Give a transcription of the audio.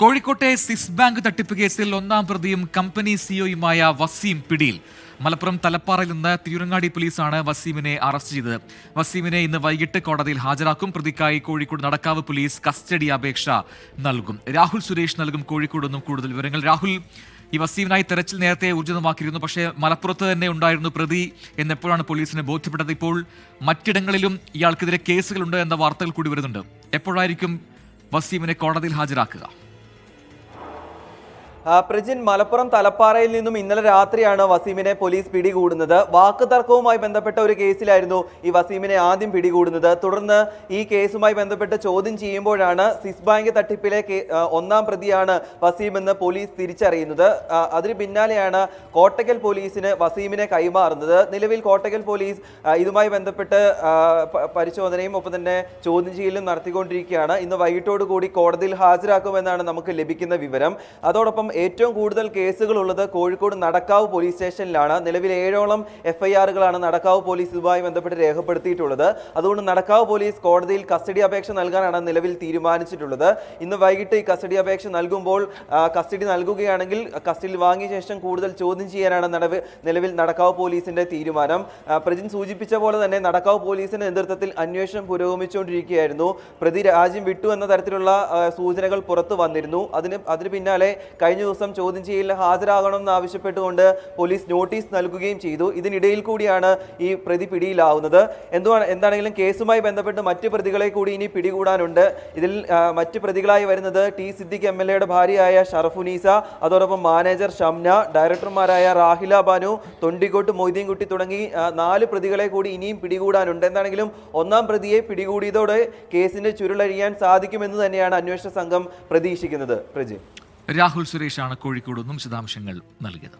കോഴിക്കോട്ടെ സിസ് ബാങ്ക് തട്ടിപ്പ് കേസിൽ ഒന്നാം പ്രതിയും കമ്പനി സിഒയുമായ വസീം പിടിയിൽ. മലപ്പുറം തലപ്പാറയിൽ നിന്ന് തിരുരങ്ങാടി പോലീസാണ് വസീമിനെ അറസ്റ്റ് ചെയ്തത്. വസീമിനെ ഇന്ന് വൈകിട്ട് കോടതിയിൽ ഹാജരാക്കും. പ്രതിക്കായി കോഴിക്കോട് നടക്കാവ് പോലീസ് കസ്റ്റഡി അപേക്ഷ നൽകും. രാഹുൽ സുരേഷ് നൽകും കോഴിക്കോട് നിന്നും കൂടുതൽ വിവരങ്ങൾ. രാഹുൽ ഈ വസീമിനായി തെരച്ചിൽ നേരത്തെ ഊർജിതമാക്കിയിരുന്നു പക്ഷേ മലപ്പുറത്ത് തന്നെ ഉണ്ടായിരുന്നു പ്രതി എന്നെപ്പോഴാണ് പോലീസിനെ ബോധ്യപ്പെട്ടത്. ഇപ്പോൾ മറ്റിടങ്ങളിലും ഇയാൾക്കെതിരെ കേസുകളുണ്ട് എന്ന വാർത്തകൾ കൂടി വരുന്നുണ്ട്. എപ്പോഴായിരിക്കും വസീമിനെ കോടതിയിൽ ഹാജരാക്കുക? പ്രജിൻ മലപ്പുറം തലപ്പാറയിൽ നിന്നും ഇന്നലെ രാത്രിയാണ് വസീമിനെ പോലീസ് പിടികൂടുന്നത്. വാക്കുതർക്കവുമായി ബന്ധപ്പെട്ട ഒരു കേസിലായിരുന്നു ഈ വസീമിനെ ആദ്യം പിടികൂടുന്നത്. തുടർന്ന് ഈ കേസുമായി ബന്ധപ്പെട്ട് ചോദ്യം ചെയ്യുമ്പോഴാണ് സിസ് ബാങ്ക് തട്ടിപ്പിലെ ഒന്നാം പ്രതിയാണ് വസീം എന്ന് പോലീസ് തിരിച്ചറിയുന്നത്. അതിന് പിന്നാലെയാണ് കോട്ടക്കൽ പോലീസിന് വസീമിനെ കൈമാറുന്നത്. നിലവിൽ കോട്ടക്കൽ പോലീസ് ഇതുമായി ബന്ധപ്പെട്ട് പരിശോധനയും ഒപ്പം തന്നെ ചോദ്യം ചെയ്യലും നടത്തിക്കൊണ്ടിരിക്കുകയാണ്. ഇന്ന് വൈകിട്ടോടു കൂടി കോടതിയിൽ ഹാജരാക്കുമെന്നാണ് നമുക്ക് ലഭിക്കുന്ന വിവരം. അതോടൊപ്പം ഏറ്റവും കൂടുതൽ കേസുകളുള്ളത് കോഴിക്കോട് നടക്കാവ് പോലീസ് സ്റ്റേഷനിലാണ്. നിലവിൽ ഏഴോളം എഫ്ഐആറുകളാണ് നടക്കാവ് പോലീസ് ഇതുമായി ബന്ധപ്പെട്ട് രേഖപ്പെടുത്തിയിട്ടുള്ളത്. അതുകൊണ്ട് നടക്കാവ് പോലീസ് കോടതിയിൽ കസ്റ്റഡി അപേക്ഷ നൽകാനാണ് നിലവിൽ തീരുമാനിച്ചിട്ടുള്ളത്. ഇന്ന് വൈകിട്ട് ഈ കസ്റ്റഡി അപേക്ഷ നൽകുമ്പോൾ കസ്റ്റഡി നൽകുകയാണെങ്കിൽ കസ്റ്റഡിയിൽ വാങ്ങിയ ശേഷം കൂടുതൽ ചോദ്യം ചെയ്യാനാണ് നടവ് നിലവിൽ നടക്കാവ് പോലീസിന്റെ തീരുമാനം. പ്രജിൻ സൂചിപ്പിച്ച പോലെ തന്നെ നടക്കാവ് പോലീസിന്റെ നേതൃത്വത്തിൽ അന്വേഷണം പുരോഗമിച്ചുകൊണ്ടിരിക്കുകയായിരുന്നു. പ്രതി രാജ്യം വിട്ടു എന്ന തരത്തിലുള്ള സൂചനകൾ പുറത്തു വന്നിരുന്നു. അതിന് അതിന് പിന്നാലെ കഴിഞ്ഞ ദിവസം ചോദ്യം ചെയ്യലിൽ ഹാജരാകണമെന്ന് ആവശ്യപ്പെട്ടുകൊണ്ട് പോലീസ് നോട്ടീസ് നൽകുകയും ചെയ്തു. ഇതിനിടയിൽ കൂടിയാണ് ഈ പ്രതി പിടിയിലാവുന്നത്. എന്തുവാണ് എന്താണെങ്കിലും കേസുമായി ബന്ധപ്പെട്ട് മറ്റ് പ്രതികളെ കൂടി ഇനി പിടികൂടാനുണ്ട്. ഇതിൽ മറ്റ് പ്രതികളായി വരുന്നത് ടി സിദ്ദിഖ് എം എൽ എയുടെ ഭാര്യയായ ഷറഫുനീസ അതോടൊപ്പം മാനേജർ ഷംന ഡയറക്ടർമാരായ റാഹില ബാനു തൊണ്ടിക്കോട്ട് മൊയ്തീൻകുട്ടി തുടങ്ങി നാല് പ്രതികളെ കൂടി ഇനിയും പിടികൂടാനുണ്ട്. എന്താണെങ്കിലും ഒന്നാം പ്രതിയെ പിടികൂടിയതോടെ കേസിന്റെ ചുരുളഴിയാൻ സാധിക്കുമെന്ന് തന്നെയാണ് അന്വേഷണ സംഘം പ്രതീക്ഷിക്കുന്നത്. പ്രജി. രാഹുൽ സുരേഷാണ് കോഴിക്കോട് നിന്നും വിശദാംശങ്ങൾ നൽകിയത്.